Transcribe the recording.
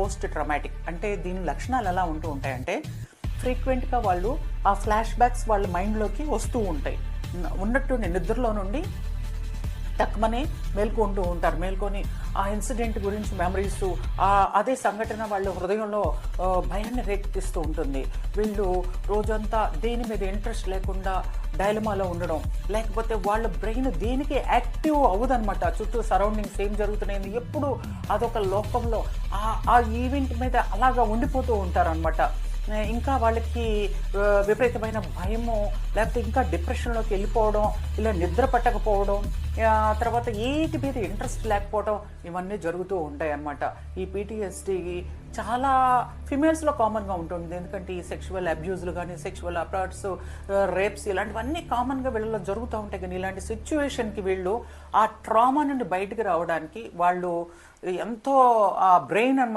Post traumatic అంటే దీని లక్షణాలు ఎలా ఉంటూ ఉంటాయంటే ఫ్రీక్వెంట్గా వాళ్ళు ఆ ఫ్లాష్ బ్యాక్స్ వాళ్ళ మైండ్లోకి వస్తూ ఉంటాయి. ఉన్న- ఉన్నట్టు నిద్రలో నుండి టక్మనే మేల్కొంటూ ఉంటారు. మేల్కొని ఆ ఇన్సిడెంట్ గురించి మెమరీస్ అదే సంఘటన వాళ్ళ హృదయంలో భయాన్ని రేకెత్తిస్తూ ఉంటుంది. వీళ్ళు రోజంతా దేని మీద ఇంట్రెస్ట్ లేకుండా డైలమాలో ఉండడం లేకపోతే వాళ్ళ బ్రెయిన్ దేనికి యాక్టివ్ అవ్వదనమాట చుట్టూ సరౌండింగ్స్ ఏం జరుగుతున్నాయి ఎప్పుడు అదొక లోకంలో ఆ- ఆ ఈవెంట్ మీద అలాగా ఉండిపోతూ ఉంటారనమాట ఇంకా వాళ్ళకి విపరీతమైన భయము లేకపోతే ఇంకా డిప్రెషన్లోకి వెళ్ళిపోవడం ఇలా నిద్ర పట్టకపోవడం ఆ తర్వాత ఏటి మీద ఇంట్రెస్ట్ లేకపోవడం ఇవన్నీ జరుగుతూ ఉంటాయి అన్నమాట. ఈ పీటీఎస్డీ చాలా ఫిమేల్స్లో కామన్గా ఉంటుంది. ఎందుకంటే ఈ సెక్షువల్ అబ్యూజ్లు కానీ సెక్షువల్ అప్రాట్స్ రేప్స్ ఇలాంటివన్నీ కామన్గా వీళ్ళలో జరుగుతూ ఉంటాయి. కానీ ఇలాంటి సిచ్యువేషన్కి వీళ్ళు ఆ ట్రామా నుండి బయటికి రావడానికి వాళ్ళు ఎంతో ఆ బ్రెయిన్ అన్నమాట